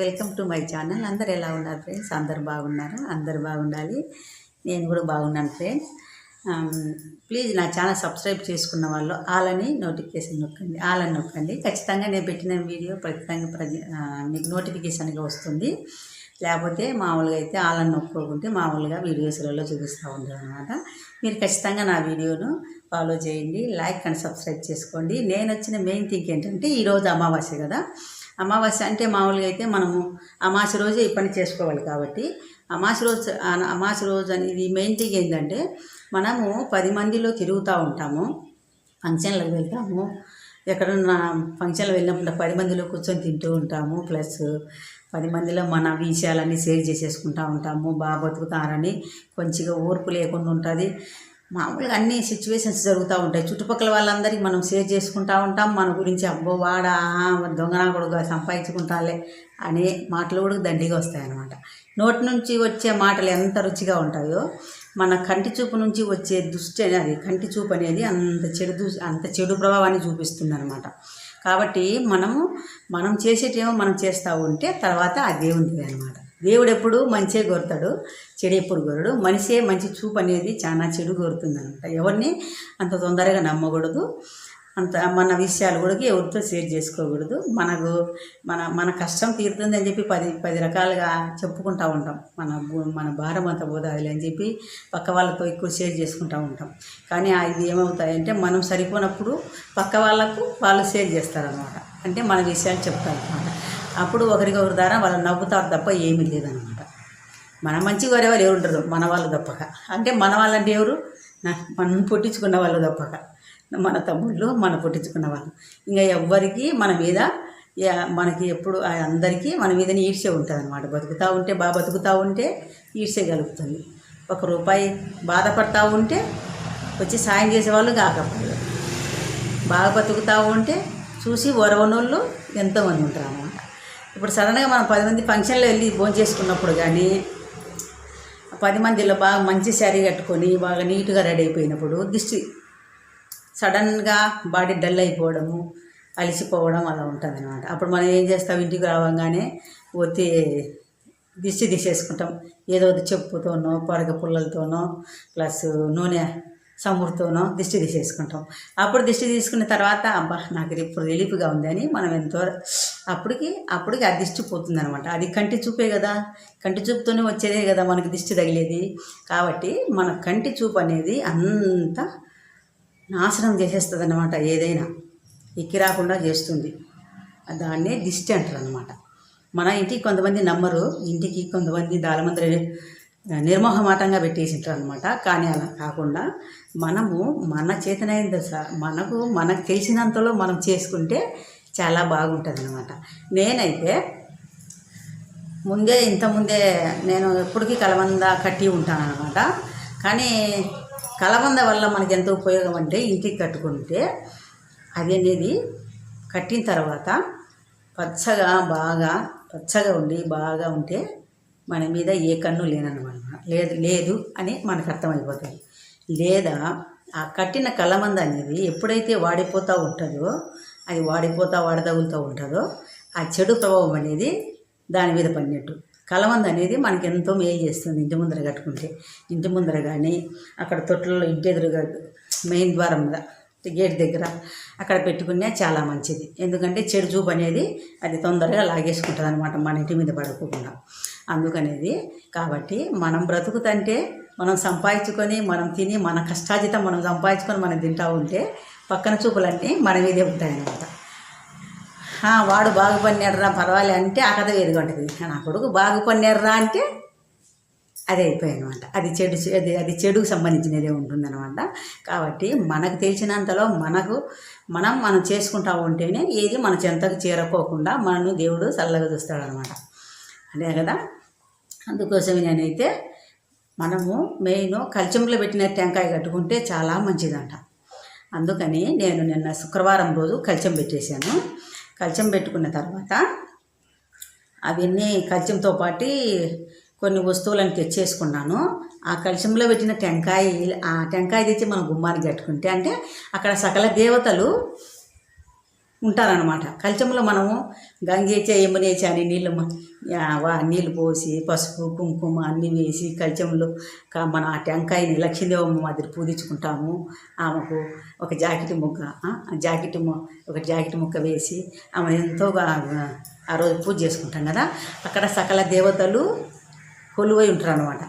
Welcome to my channel అందరు ఎలా ఉన్నారు ఫ్రెండ్స్ అందరు బాగున్నారు? అందరు బాగుండాలి. నేను కూడా బాగున్నాను ఫ్రెండ్స్ ప్లీజ్ um, నా ఛానల్ సబ్స్క్రైబ్ చేసుకున్న వాళ్ళు ఆలని నోటిఫికేషన్ నొక్కండి. ఆలని నొక్కండి. ఖచ్చితంగా నేను పెట్టిన వీడియో ఖచ్చితంగా ప్రజ మీకు నోటిఫికేషన్గా వస్తుంది. లేకపోతే మామూలుగా అయితే ఆలని నొక్కోకుంటే మామూలుగా వీడియోస్లలో చూపిస్తూ ఉంటాను అనమాట మీరు ఖచ్చితంగా నా వీడియోను ఫాలో చేయండి. లైక్ అండ్ సబ్స్క్రైబ్ చేసుకోండి. నేను వచ్చిన మెయిన్ థింగ్ ఏంటంటే ఈరోజు అమావాస్య కదా. అమావాస్య అంటే మామూలుగా అయితే మనము అమాసి రోజే ఈ పని చేసుకోవాలి కాబట్టి అమాసి రోజు ఆ- అమావాస్య రోజు అనేది మెయిన్ థింగ్ ఏంటంటే మనము పది మందిలో తిరుగుతూ ఉంటాము ఫంక్షన్లకు వెళ్తాము. ఎక్కడన్నా ఫంక్షన్లు వెళ్ళినప్పుడు పది మందిలో కూర్చొని తింటూ ఉంటాము. ప్లస్ పది మందిలో మన విషయాలన్నీ షేర్ చేసేసుకుంటూ ఉంటాము. బాగా బతుకుతారని కొంచెంగా ఓర్పు లేకుండా ఉంటుంది. మామూలుగా అన్ని సిచ్యువేషన్స్ జరుగుతూ ఉంటాయి. చుట్టుపక్కల వాళ్ళందరికీ మనం షేర్ చేసుకుంటూ ఉంటాం. మన గురించి అబ్బో వాడా దొంగనా కొడుకు సంపాదించుకుంటాలే అనే మాటలు కూడా దండిగా వస్తాయన్నమాట. నోటి నుంచి వచ్చే మాటలు ఎంత రుచిగా ఉంటాయో మన కంటి చూపు నుంచి వచ్చే దుష్టి అనేది కంటి చూపు అనేది అంత చెడు దు అంత చెడు ప్రభావాన్ని చూపిస్తుంది అనమాట కాబట్టి మనము మనం చేసేటేమో మనం చేస్తూ ఉంటే తర్వాత ఆ దేవునిది అనమాట దేవుడు ఎప్పుడు మంచే కోరుతాడు చెడు ఎప్పుడు కోరడు. మనిషే మంచి చూపు అనేది చాలా చెడు కోరుతుంది అనమాట ఎవరిని అంత తొందరగా నమ్మకూడదు. అంత మన విషయాలు కూడా ఎవరితో షేర్ చేసుకోకూడదు. మనకు మన మన కష్టం తీరుతుంది అని చెప్పి పది పది రకాలుగా చెప్పుకుంటూ ఉంటాం. మన భూ- మన భారం అంత పోదాలి అని చెప్పి పక్క వాళ్ళతో ఎక్కువ షేర్ చేసుకుంటూ ఉంటాం. కానీ అది ఇది ఏమవుతాయంటే మనం సరిపోనప్పుడు పక్క వాళ్ళకు వాళ్ళు షేర్ చేస్తారనమాట. అంటే మన విషయాలు చెప్తారు అనమాట అప్పుడు ఒకరికొకరి ద్వారా వాళ్ళు నవ్వుతారు తప్ప ఏమీ లేదనమాట మన మంచి కోరే వాళ్ళు ఎవరు ఉండరు మన వాళ్ళు తప్పక. అంటే మన వాళ్ళంటే ఎవరు? మనం పుట్టించుకున్న వాళ్ళు తప్పక. మన తమ్ముళ్ళు మన పుట్టించుకున్న వాళ్ళు. ఇంకా ఎవ్వరికి మన మీద మనకి ఎప్పుడు ఆ అందరికీ మన మీదనే ఈర్ష్య ఉంటుంది అనమాట బతుకుతూ ఉంటే బాగా బతుకుతూ ఉంటే ఈర్ష్య కలుగుతుంది. ఒక రూపాయి బాధపడతా ఉంటే వచ్చి సాయం చేసేవాళ్ళు కాకపోలేదు బాగా బతుకుతూ ఉంటే చూసి ఒరవనోళ్ళు ఎంతోమంది ఉంటారు అన్నమాట ఇప్పుడు సడన్గా మనం పది మంది ఫంక్షన్లో వెళ్ళి భోజనం చేసుకున్నప్పుడు కానీ పది మందిలో బాగా మంచి శారీ కట్టుకొని బాగా నీట్గా రెడీ అయిపోయినప్పుడు దిష్టి సడన్గా బాడీ డల్ అయిపోవడము అలసిపోవడం అలా ఉంటుంది అనమాట అప్పుడు మనం ఏం చేస్తాం? ఇంటికి రావంగానే ఒత్తి దిష్టి తీసేసుకుంటాం. ఏదో ఒకటి చెప్పుతోనో పొరగ పుల్లలతోనో ప్లస్ నూనె సమురుతోనో దిష్టి తీసేసుకుంటాం. అప్పుడు దిష్టి తీసుకున్న తర్వాత అబ్బా నాకు ఇప్పుడు రిలీఫ్గా ఉంది అని మనం ఎంతో అప్పటికి అప్పటికి ఆ దిష్టి పోతుందనమాట అది కంటి చూపే కదా. కంటి చూపుతోనే వచ్చేదే కదా మనకి దిష్టి తగిలేది. కాబట్టి మన కంటి చూపు అనేది అంత నాశనం చేసేస్తుంది అనమాట ఏదైనా. ఎక్కి రాకుండా చేస్తుంది. దాన్నే దిష్టి అంటారు అనమాట మన ఇంటికి కొంతమంది నమ్మరు. ఇంటికి కొంతమంది దాలమంది నిర్మోహమాటంగా పెట్టేసింటారు అనమాట కానీ అలా కాకుండా మనము మన చేతనైన సార్ మనకు మనకు తెలిసినంతలో మనం చేసుకుంటే చాలా బాగుంటుంది అనమాట నేనైతే ముందే ఇంత ముందే నేను ఎప్పటికీ కలబంద కట్టి ఉంటాను అనమాట కానీ కలబంద వల్ల మనకి ఎంత ఉపయోగం అంటే ఇంటికి కట్టుకుంటే అది అనేది కట్టిన తర్వాత పచ్చగా బాగా పచ్చగా ఉండి బాగా ఉంటే మన మీద ఏ కన్ను లేనమాట లేదు లేదు అని మనకు అర్థమైపోతుంది. లేదా ఆ కట్టిన కలమంద అనేది ఎప్పుడైతే వాడిపోతూ ఉంటుందో అది వాడిపోతూ వాడదగులుతూ ఉంటుందో ఆ చెడు ప్రభావం అనేది దాని మీద పడినట్టు. కలమంద అనేది మనకి ఎంతో మేలు చేస్తుంది ఇంటి ముందర కట్టుకుంటే. ఇంటి ముందర కానీ అక్కడ తొట్లలో ఇంటి ఎదురుగా మెయిన్ ద్వారం మీద గేట్ దగ్గర అక్కడ పెట్టుకునే చాలా మంచిది. ఎందుకంటే చెడు చూపు అనేది అది తొందరగా లాగేసుకుంటుంది అనమాట మన ఇంటి మీద పడుకోకుండా. అందుకనేది. కాబట్టి మనం బ్రతుకుతంటే మనం సంపాదించుకొని మనం తిని మన కష్టాజితం మనం సంపాదించుకొని మనం తింటూ ఉంటే పక్కన చూపులన్నీ మన మీదే ఉంటాయన్నమాట. వాడు బాగుపడినాడురా పర్వాలే అంటే ఆ కథ వేరుగా ఉంటుంది. నా కొడుకు బాగుపడినాడురా అంటే అది అయిపోయాయి అనమాట అది చెడు అది అది చెడుకు సంబంధించినదే ఉంటుందన్నమాట. కాబట్టి మనకు తెలిసినంతలో మనకు మనం మనం చేసుకుంటా ఉంటేనే ఏది మన చెంతకు చేరుకోకుండా మనను దేవుడు చల్లగా చూస్తాడనమాట అదే కదా? అందుకోసం నేనైతే మనము మెయిన్ కల్చంలో పెట్టిన టెంకాయ కట్టుకుంటే చాలా మంచిదంట. అందుకని నేను నిన్న శుక్రవారం రోజు కల్చం పెట్టేశాను. కల్చం పెట్టుకున్న తర్వాత అవన్నీ కల్చంతో పాటు కొన్ని వస్తువులను తెచ్చేసుకున్నాను. ఆ కలిశంలో పెట్టిన టెంకాయ ఆ టెంకాయ తెచ్చి మనం గుమ్మానికి కట్టుకుంటే అంటే అక్కడ సకల దేవతలు ఉంటారనమాట కలచంలో మనము గంగేచే యమునేచే అని నీళ్ళు వా- నీళ్ళు పోసి పసుపు కుంకుమ అన్నీ వేసి కలచంలో మన ఆ టెంకాయని లక్ష్మీదేవమ్మ మాదిరి పూజించుకుంటాము. ఆమెకు ఒక జాకెట్ ముక్క జాకెట్ ము ఒక జాకెట్ ముక్క వేసి ఆమె ఎంతో ఆ రోజు పూజ చేసుకుంటాం కదా. అక్కడ సకల దేవతలు కొలువై ఉంటారు అనమాట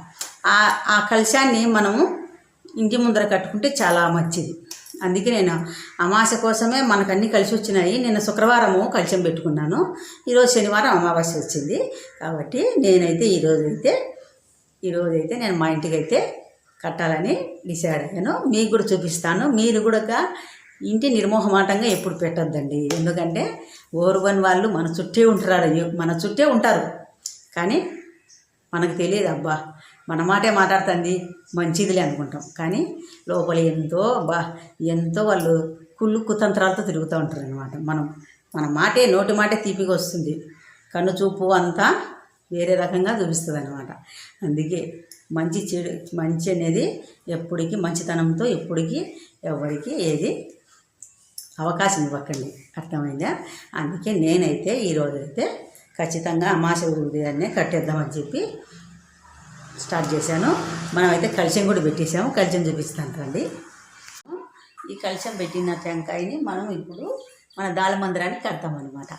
ఆ ఆ కలశాన్ని మనము ఇంటి ముందర కట్టుకుంటే చాలా మంచిది. అందుకే నేను అమాస కోసమే మనకు అన్నీ కలిసి వచ్చినాయి. నిన్న శుక్రవారము కలిసం పెట్టుకున్నాను. ఈరోజు శనివారం అమావాస్య వచ్చింది. కాబట్టి నేనైతే ఈరోజైతే ఈరోజైతే నేను మా ఇంటికి అయితే కట్టాలని డిసైడ్ అయ్యాను. మీకు కూడా చూపిస్తాను. మీరు కూడా ఇంటి నిర్మోహమాటంగా ఎప్పుడు పెట్టొద్దండి. ఎందుకంటే ఓర్వని వాళ్ళు మన చుట్టే ఉంటారు. మన చుట్టే ఉంటారు. కానీ మనకు తెలియదు అబ్బా. మన మాటే మాట్లాడుతుంది మంచిదిలే అనుకుంటాం. కానీ లోపల ఎంతో బా ఎంతో వాళ్ళు కుళ్ళు కుతంత్రాలతో తిరుగుతూ ఉంటారు అనమాట మనం మన మాటే నోటి మాటే తీపిగా వస్తుంది. కన్ను చూపు అంతా వేరే రకంగా చూపిస్తుంది అనమాట అందుకే మంచి చెడు మంచి అనేది ఎప్పటికీ మంచితనంతో ఎప్పటికీ ఎవరికి ఏది అవకాశం ఇవ్వకండి. అర్థమైందా? అందుకే నేనైతే ఈరోజైతే ఖచ్చితంగా అమాస ఉదయాన్నే కట్టేద్దామని చెప్పి స్టార్ట్ చేశాను. మనమైతే కలిసం కూడా పెట్టేసాము కలిసం చూపిస్తాను రండి ఈ కలిసం పెట్టిన టెంకాయని మనం ఇప్పుడు మన దాల మందిరానికి కడతామన్నమాట.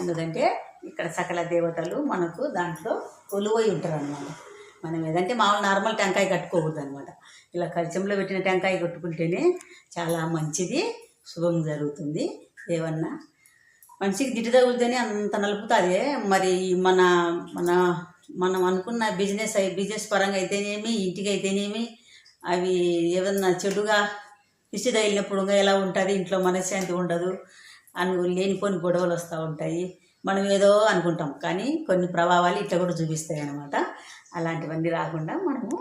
ఎందుకంటే ఇక్కడ సకల దేవతలు మనకు దాంట్లో కొలువై ఉంటారు అనమాట మనం ఏదంటే మామూలు నార్మల్ టెంకాయ కట్టుకోకూడదు అనమాట ఇలా కలిసంలో పెట్టిన టెంకాయ కట్టుకుంటేనే చాలా మంచిది శుభం జరుగుతుంది. ఏమన్నా? మనిషికి దిట్టు తగులుతేనే అంత నలుపుతుంది. మరి మన మన మనం అనుకున్న బిజినెస్ బిజినెస్ పరంగా అయితేనేమి ఇంటికి అయితేనేమి అవి ఏదన్నా చెడుగా దిష్టి తగిలినప్పుడు ఎలా ఉంటుంది ఇంట్లో మనశ్శాంతి ఉండదు అని లేనిపోని గొడవలు వస్తూ ఉంటాయి. మనం ఏదో అనుకుంటాం కానీ కొన్ని ప్రభావాలు ఇట్లా కూడా చూపిస్తాయి అనమాట అలాంటివన్నీ రాకుండా మనము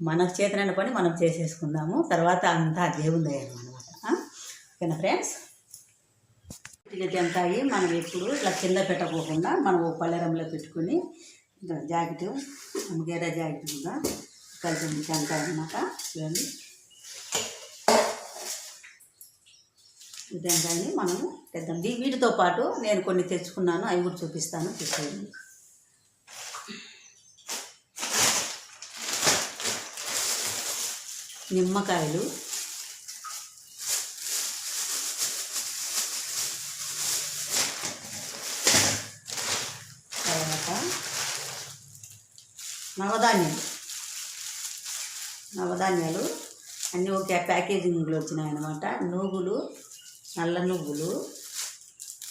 మనకు చేతనైన పని మనం చేసేసుకుందాము. తర్వాత అంతా దేవుంది అనమాట ఓకేనా ఫ్రెండ్స్? ఇట్లా టెంకాయి మనం ఎప్పుడు ఇట్లా కింద పెట్టకోకుండా మనం ఓ పల్లెరంలో పెట్టుకుని జాకెట్. గేరా జాకెట్ కూడా కలిసి టెంకాయ అన్నమాట. చూడండి. ఈ టెంకాయని మనము తెద్దాం. వీటితో పాటు నేను కొన్ని తెచ్చుకున్నాను. అవి కూడా చూపిస్తాను. చూసేయండి. నిమ్మకాయలు తర్వాత నవధాన్యాలు. నవధాన్యాలు. అన్నీ ఒక ప్యాకేజింగ్లో వచ్చినాయన్నమాట. నువ్వులు నల్ల నువ్వులు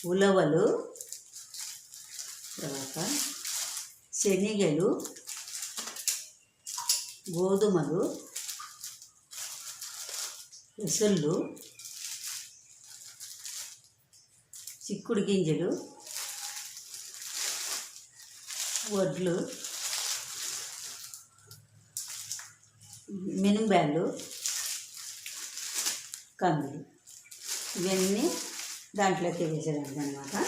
ఉలవలు తర్వాత శనగలు గోధుమలు పెసళ్ళు చిక్కుడు గింజలు వడ్లు మినుంబ్యాళ్ళు కందులు. ఇవన్నీ దాంట్లోకి వేసేదాన్ని అనమాట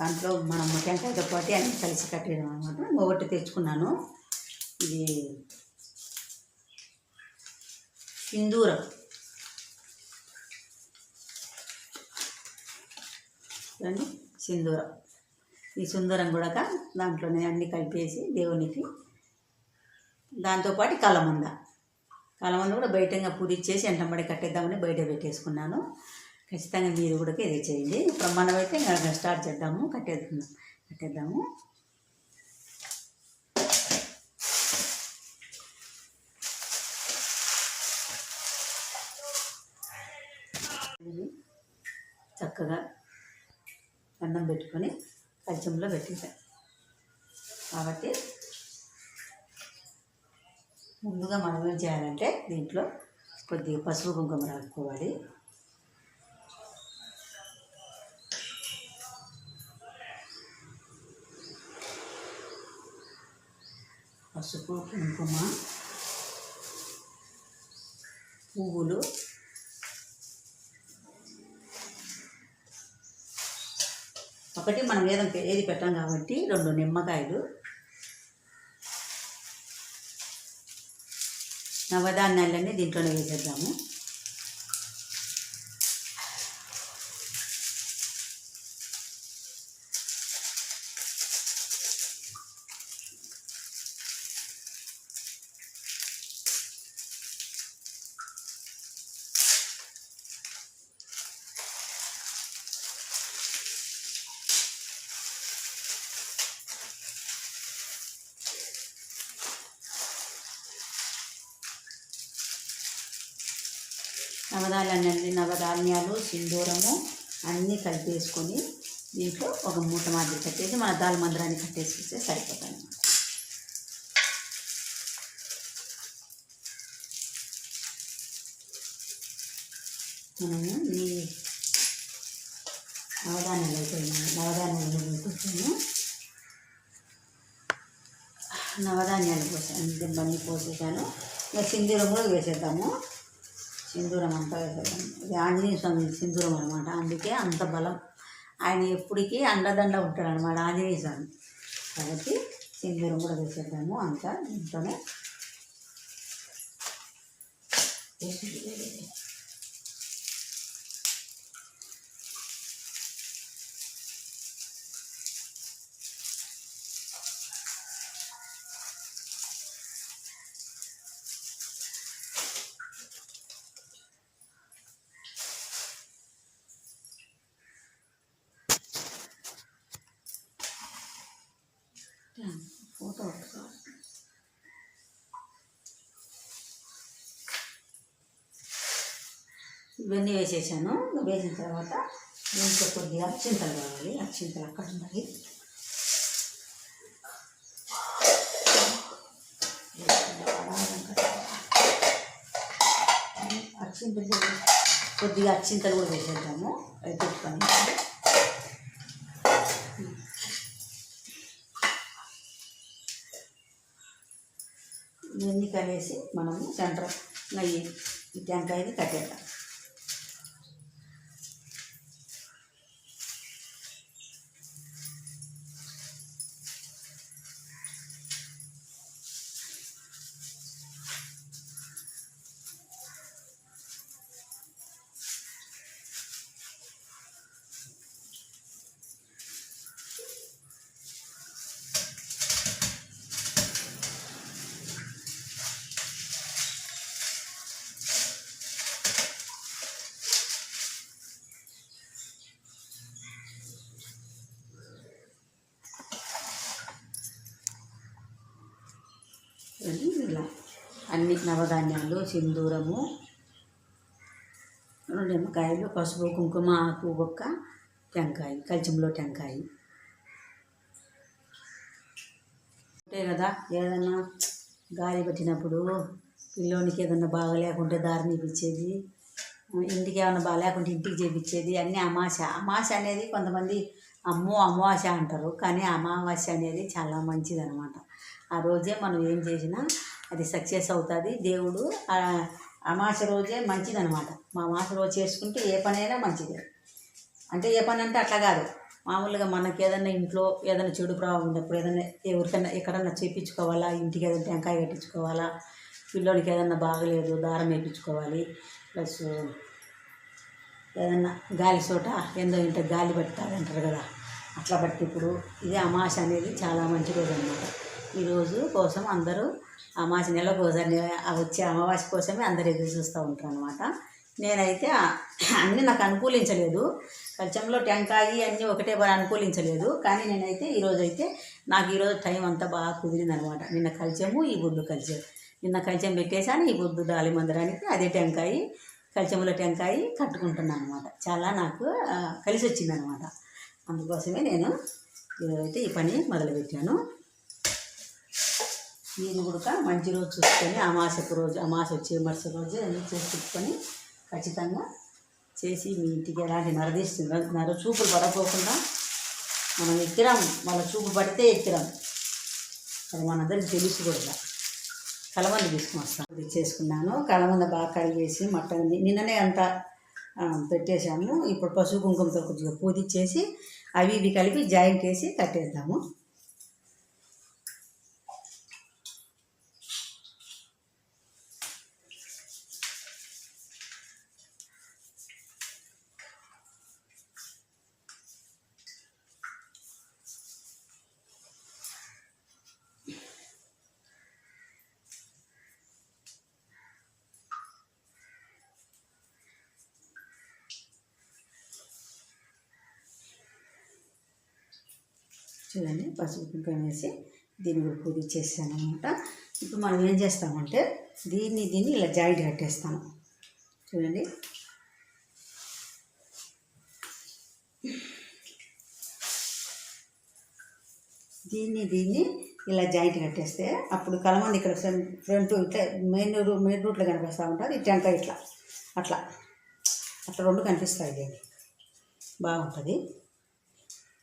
దాంట్లో మనం టెంకాయతో పాటు అన్నీ కలిసి కట్టేయడం అనమాట ఒకటి తెచ్చుకున్నాను. ఇది సింధూరం. సింధూరం. ఈ సుందరం కూడా దాంట్లోనే అన్నీ కలిపేసి దేవునికి దాంతోపాటు కలమంద. కలమంద కూడా బయటంగా పూడిచ్చేసి ఎంటంబడి కట్టేద్దామని బయట పెట్టేసుకున్నాను. ఖచ్చితంగా మీరు కూడా ఇదే చేయండి. ఇప్పుడు మనమైతే ఇంకా స్టార్ట్ చేద్దాము. కట్టేద్దాము. కట్టేద్దాము. చక్కగా అన్నం పెట్టుకొని కచ్చంలో పెట్టేసాను కాబట్టి ముందుగా మనం ఏం చేయాలంటే దీంట్లో కొద్దిగా పసుపు కుంకుమ రాసుకోవాలి. పసుపు కుంకుమ పువ్వులు ఒకటి మనం ఏదో ఏది పెట్టాం కాబట్టి రెండు నిమ్మకాయలు నవధాన్యాలన్నీ దీంట్లోనే వేసేద్దాము. నవధాన్యాలు నవధాన్యాలు సింధూరము అన్నీ కలిపేసుకొని దీంట్లో ఒక మూట మాదిరి కట్టేసి మన దాల్ మందిరాన్ని కట్టేసి సరిపోతాయి అన్నమాట మనము ఈ నవధాన్యాలు అయిపోయినాయి. నవధాన్యాలు వేసుకొచ్చాము నవధాన్యాలు పోసాను దిబ్బన్ని పోసేసాను. ఇంకా సింధూరం కూడా వేసేద్దాము. సింధూరం అంతా ఇది ఆంజనేయ స్వామి సింధూరం అనమాట అందుకే అంత బలం. ఆయన ఎప్పటికీ అండదండ ఉంటాడు అనమాట ఆంజనేయ స్వామి. కాబట్టి సింధూరం కూడా వేసేద్దాము అంతా ఇంట్లోనే. ఇవన్నీ వేసేసాను. వేసిన తర్వాత ఇంకా కొద్దిగా అక్షింతలు కావాలి. అక్షింతలు అక్కడ ఉన్నాయి. అక్షింతలు కొద్దిగా అక్షింతలు కూడా వేసేద్దాము. అవి పెట్టుకొని. ఇవన్నీ కలిసి మనము సెంటర్ నెయ్యి ఈ టెంకాయని కట్టేద్దాం. ఇవన్నీ ఇలా అన్ని నవధాన్యాలు సింధూరము నిమ్మకాయలు పసుపు కుంకుమ ఆకు ఒక్క టెంకాయ కలిచంలో టెంకాయ. అంతే కదా ఏదన్నా గాలి పట్టినప్పుడు పిల్లోనికి ఏదన్నా బాగా లేకుంటే దారిని ఇప్పించేది ఇంటికి ఏమైనా బాగా లేకుంటే ఇంటికి చేపించేది అన్నీ అమాస అమాస అనేది కొంతమంది అమ్మో అమావాస్య అంటారు కానీ అమావాస్య అనేది చాలా మంచిది అనమాట ఆ రోజే మనం ఏం చేసినా అది సక్సెస్ అవుతుంది. దేవుడు అమాస రోజే మంచిదనమాట మా అమాస రోజు చేసుకుంటే ఏ పనైనా మంచిదే. అంటే ఏ పని అంటే అట్లా కాదు. మామూలుగా మనకి ఏదైనా ఇంట్లో ఏదైనా చెడు ప్రభావం ఉన్నప్పుడు ఏదైనా ఎవరికైనా ఎక్కడన్నా చేయించుకోవాలా ఇంటికి ఏదైనా టెంకాయ కట్టించుకోవాలా పిల్లోడికి ఏదైనా బాగలేదు దారం వేయించుకోవాలి ప్లస్ ఏదన్నా గాలి చోట ఏందో ఇంట గాలి పట్టాలి అంటారు కదా అట్లా బట్టి ఇప్పుడు ఇదే అమాస అనేది చాలా మంచి రోజు అనమాట ఈరోజు కోసం అందరూ అమాసి నెల కోసం వచ్చే అమావాస్య కోసమే అందరు ఎదురు చూస్తూ ఉంటారు అనమాట నేనైతే అన్నీ నాకు అనుకూలించలేదు. కలిచంలో టెంకాయి అన్నీ ఒకటే బాగా అనుకూలించలేదు. కానీ నేనైతే ఈరోజు అయితే నాకు ఈరోజు టైం అంతా బాగా కుదిరింది అనమాట నిన్న కలిచము ఈ బొద్దు కలిచాము నిన్న కలిచం పెట్టేశాను ఈ బొద్దు దాలి మందిరానికి అదే టెంకాయి కలిచంలో టెంకాయి కట్టుకుంటున్నాను అనమాట చాలా నాకు కలిసి వచ్చింది అనమాట అందుకోసమే నేను ఈరోజైతే ఈ పని మొదలుపెట్టాను. మీరు కూడా మంచి రోజు చూసుకొని అమాసకు రోజు అమాస వచ్చే మరుసటి రోజు అన్నీ చేసి ఖచ్చితంగా చేసి మీ ఇంటికి ఎలాంటి నరదీస్తుంది నర చూపులు పడకోకుండా మనం ఎక్కిరాం వాళ్ళ చూపు పడితే ఎక్కిరాం అది మనందరికి తెలుసు కూడా కలవంద తీసుకుని వస్తాను ఇది చేసుకున్నాను. కలవంద బాగా కడిగేసి మట్టన్ నిన్ననే అంతా పెట్టేశాము. ఇప్పుడు పసుపు కుంకుమతో కొద్దిగా పూదిచ్చేసి అవి ఇవి కలిపి జాయింట్ వేసి కట్టేద్దాము. చూడండి పసుపు కుంకం వేసి దీన్ని కూడా పూజ చేసాను అనమాట ఇప్పుడు మనం ఏం చేస్తామంటే దీన్ని దీన్ని ఇలా జాయింట్ కట్టేస్తాను. చూడండి. దీన్ని దీన్ని ఇలా జాయింట్ కట్టేస్తే అప్పుడు కలమంది ఇక్కడ ఫ్రంట్ ఫ్రంట్ ఇట్లా మెయిన్ రూ మెయిన్ రూట్లో కనిపిస్తూ ఉంటుంది ఈ టెంక ఇట్లా అట్లా. అట్లా రెండు కనిపిస్తాయి దీన్ని బాగుంటుంది.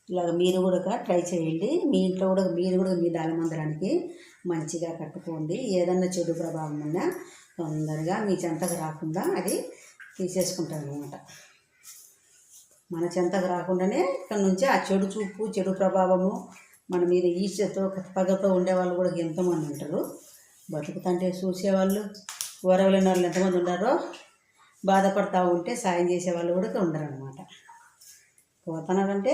ఇలాగ మీరు కూడా ట్రై చేయండి. మీ ఇంట్లో కూడా మీరు కూడా మీ దాలమందరానికి మంచిగా కట్టుకోండి. ఏదన్నా చెడు ప్రభావం ఉన్నా తొందరగా మీ చెంతకు రాకుండా అది తీసేసుకుంటారు అనమాట మన చెంతకు రాకుండానే ఇక్కడ నుంచి ఆ చెడు చూపు చెడు ప్రభావము మన మీద ఈర్ష్యతో పగతో ఉండేవాళ్ళు కూడా ఎంతమంది ఉంటారు? బతుకుతంటే చూసేవాళ్ళు ఓరవలేని వాళ్ళు ఎంతమంది ఉన్నారో బాధపడతా ఉంటే సాయం చేసేవాళ్ళు కూడా ఉండరు అనమాట పోతున్నారంటే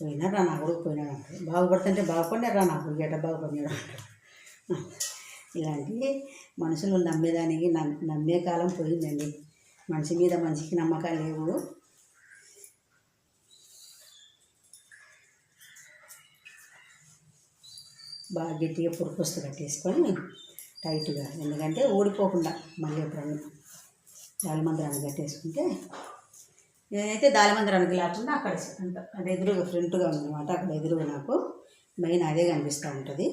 పోయినారా నా కొడుకు పోయినాడు అంటారు. బాగుపడుతుంటే బాగుపడినారా నా కొడుకు బాగుపడినాడు అంటారు. ఇలాంటి మనుషులు నమ్మేదానికి నమ్మే కాలం పోయిందండి. మనిషి మీద మనిషికి నమ్మకాలు లేవు బాగా గట్టిగా పురుకొస్తు కట్టేసుకొని టైట్గా ఎందుకంటే ఓడిపోకుండా మళ్ళీ ఎప్పుడన్నా దాలిమందిరాన్ని కట్టేసుకుంటే నేనైతే దాలిమందిరానికి లేకుండా అక్కడ అది ఎదురుగా ఫ్రంట్గా ఉందన్నమాట అక్కడ ఎదురుగా నాకు మెయిన్ అదే కనిపిస్తూ ఉంటుంది.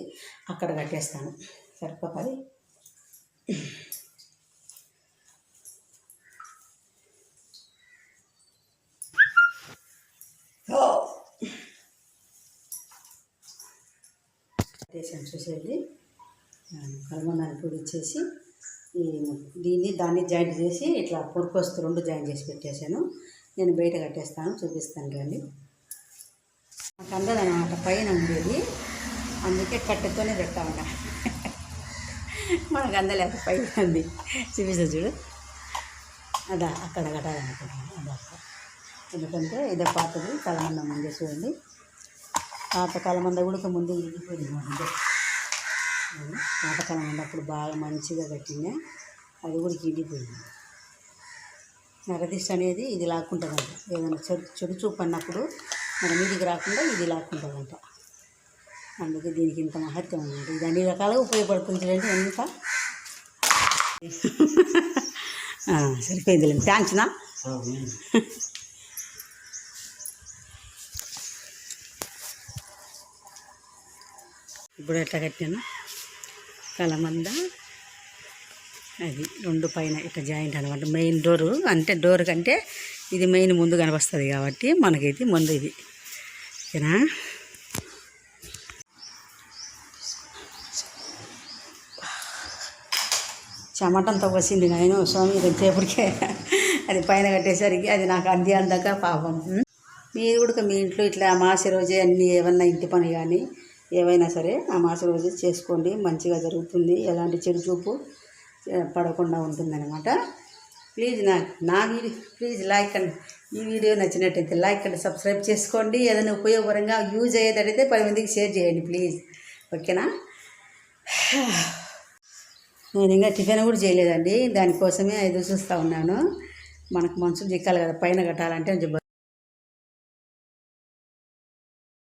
అక్కడ కట్టేస్తాను. సరిపోతుంది? కట్టేసాను చూసేది కలమందాన్ని పొడి ఇచ్చేసి ఈ దీన్ని దాన్ని జాయింట్ చేసి ఇట్లా పొరుకొస్తు రెండు జాయింట్ చేసి పెట్టేశాను. నేను బయట కట్టేస్తాను చూపిస్తాను రండి. నాకు అందదనమాట పైన ఉండేది. అందుకే కట్టెతోనే పెడతా ఉన్నా. మనకు అందలేదు పైన ఉంది. చూపిస్తా చూడు. అదా అక్కడ కట్టాలనుకుంటున్నాను. అదా. ఎందుకంటే ఇదే పాతది కలమంద ముందే చూడండి. పాత కలమంద కూడా ముందు ఇరిగిపోయింది ముందే. పాతకాలం అప్పుడు బాగా మంచిగా కట్టిందే. అది కూడా ఇండిపోయింది నరదిష్ట అనేది ఇది లాక్కుంటుందంట. ఏదైనా చెడు చెడు చూపు అన్నప్పుడు మన మీదికి రాకుండా ఇది లాక్కుంటుందంట. అందుకే దీనికి ఇంత మహత్యం ఉందంట. ఇది అన్ని రకాలుగా ఉపయోగపడుతుంది అంటే ఎంత? సరిపోయిందిలేండి థ్యాంక్స్నా ఇప్పుడు ఎట్లా కట్టాను? కలమంద అది రెండు పైన ఇట్లా జాయింట్ అనమాట మెయిన్ డోరు అంటే డోర్ కంటే ఇది మెయిన్ ముందు కనిపిస్తుంది కాబట్టి మనకైతే ముందు ఇది. ఓకేనా? చెమటంతో వచ్చింది నేను స్వామి రేపటికే అది పైన కట్టేసరికి అది నాకు అంది అందాక పాపం. మీరు కూడా మీ ఇంట్లో ఇట్లా అమాస రోజే అన్ని ఏమన్నా ఇంటి పని కానీ ఏవైనా సరే అమాస రోజు చేసుకోండి. మంచిగా జరుగుతుంది. ఎలాంటి చెడు చూపు పడకుండా ఉంటుందన్నమాట. ప్లీజ్ నా నా వీడియో ప్లీజ్ లైక్ అండ్ ఈ వీడియో నచ్చినట్టయితే లైక్ అండ్ సబ్స్క్రైబ్ చేసుకోండి. ఏదైనా ఉపయోగకరంగా యూజ్ అయ్యేటట్టయితే పది మందికి షేర్ చేయండి ప్లీజ్ ఓకేనా నేను ఇంకా టిఫిన్ కూడా చేయలేదండి. దానికోసమే ఎదురు చూస్తూ ఉన్నాను. మనకు మనసు జిక్కాలి కదా పైన కట్టాలంటే కొంచెం